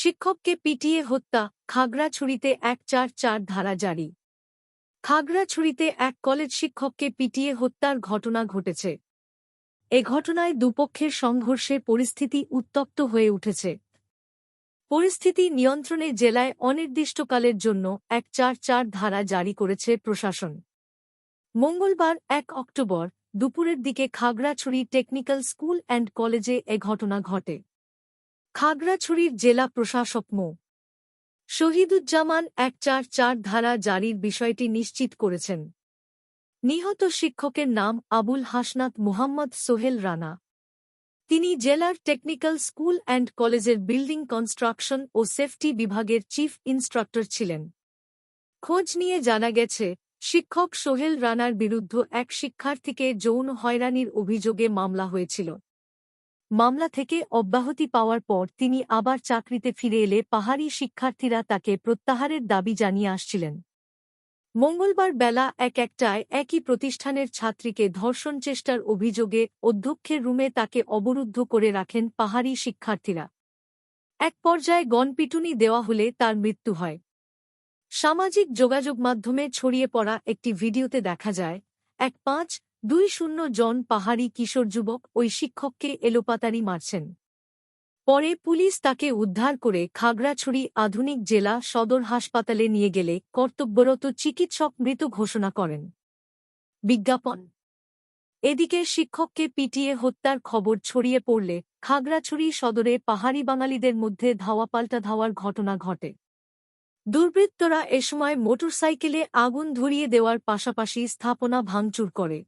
শিক্ষককে পিটিয়ে হত্যা, খাগড়াছড়িতে এক চার চার ধারা জারি। খাগড়াছড়িতে এক কলেজ শিক্ষককে পিটিয়ে হত্যার ঘটনা ঘটেছে। এ ঘটনায় দুপক্ষের সংঘর্ষে পরিস্থিতি উত্তপ্ত হয়ে উঠেছে। পরিস্থিতি নিয়ন্ত্রণে জেলায় অনির্দিষ্টকালের জন্য এক চার চার ধারা জারি করেছে প্রশাসন। মঙ্গলবার এক অক্টোবর দুপুরের দিকে খাগড়াছড়ি টেকনিক্যাল স্কুল অ্যান্ড কলেজে এ ঘটনা ঘটে। খাগড়াছড়ির জেলা প্রশাসক মো. শহীদুজ্জামান এক চার চার ধারা জারির বিষয়টি নিশ্চিত করেছেন। নিহত শিক্ষকের নাম আবুল হাসনাত মুহাম্মদ সোহেল রানা। তিনি জেলার টেকনিক্যাল স্কুল অ্যান্ড কলেজের বিল্ডিং কনস্ট্রাকশন ও সেফটি বিভাগের চিফ ইন্সট্রাক্টর ছিলেন। খোঁজ নিয়ে জানা গেছে, শিক্ষক সোহেল রানার বিরুদ্ধ এক শিক্ষার্থীকে যৌন হয়রানির অভিযোগে মামলা হয়েছিল। মামলা থেকে অব্যাহতি পাওয়ার পর তিনি আবার চাকরিতে ফিরে এলে পাহাড়ি শিক্ষার্থীরা তাকে প্রত্যাহারের দাবি জানিয়ে আসছিলেন। মঙ্গলবার বেলা এক একটায় একই প্রতিষ্ঠানের ছাত্রীকে ধর্ষণ চেষ্টার অভিযোগে অধ্যক্ষের রুমে তাকে অবরুদ্ধ করে রাখেন পাহাড়ি শিক্ষার্থীরা। এক পর্যায়ে গণপিটুনি দেওয়া হলে তার মৃত্যু হয়। সামাজিক যোগাযোগ মাধ্যমে ছড়িয়ে পড়া একটি ভিডিওতে দেখা যায়, এক পাঁচ দুই শূন্য জন পাহাড়ি কিশোর যুবক ওই শিক্ষককে এলোপাতারি মারছেন। পরে পুলিশ তাকে উদ্ধার করে খাগড়াছড়ি আধুনিক জেলা সদর হাসপাতালে নিয়ে গেলে কর্তব্যরত চিকিৎসক মৃত ঘোষণা করেন। বিজ্ঞাপন। এদিকে শিক্ষককে পিটিয়ে হত্যার খবর ছড়িয়ে পড়লে খাগড়াছড়ি সদরে পাহাড়ি বাঙালিদের মধ্যে ধাওয়া পাল্টা ধাওয়ার ঘটনা ঘটে। দুর্বৃত্তরা এ সময় মোটরসাইকেলে আগুন ধরিয়ে দেওয়ার পাশাপাশি স্থাপনা ভাঙচুর করে।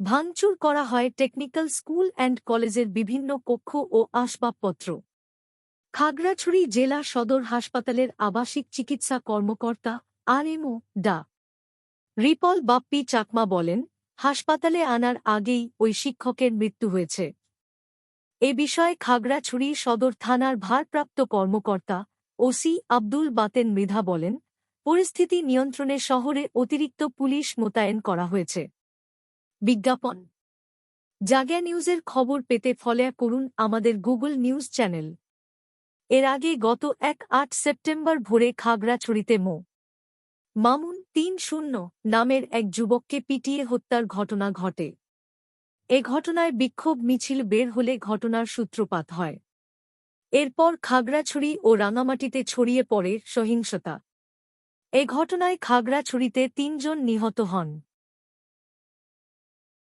ভাঙচুর করা হয় টেকনিক্যাল স্কুল অ্যান্ড কলেজের বিভিন্ন কক্ষ ও আসবাবপত্র। খাগড়াছড়ি জেলা সদর হাসপাতালের আবাসিক চিকিৎসা কর্মকর্তা আরএমও ডা। রিপল বাপ্পি চাকমা বলেন, হাসপাতালে আনার আগেই ওই শিক্ষকের মৃত্যু হয়েছে। এ বিষয়ে খাগড়াছড়ি সদর থানার ভারপ্রাপ্ত কর্মকর্তা ওসি আব্দুল বাতেন মৃধা বলেন, পরিস্থিতি নিয়ন্ত্রণে শহরে অতিরিক্ত পুলিশ মোতায়েন করা হয়েছে। বিজ্ঞাপন। জাগা নিউজের খবর পেতে ফলো করুন আমাদের গুগল নিউজ চ্যানেল। এর আগে গত এক আট সেপ্টেম্বর ভোরে খাগড়াছড়িতে মো. মামুন তিন শূন্য নামের এক যুবককে পিটিয়ে হত্যার ঘটনা ঘটে। এ ঘটনায় বিক্ষোভ মিছিল বের হলে ঘটনার সূত্রপাত হয়। এরপর খাগড়াছড়ি ও রাঙামাটিতে ছড়িয়ে পড়ে সহিংসতা। এ ঘটনায় খাগড়াছড়িতে তিনজন নিহত হন।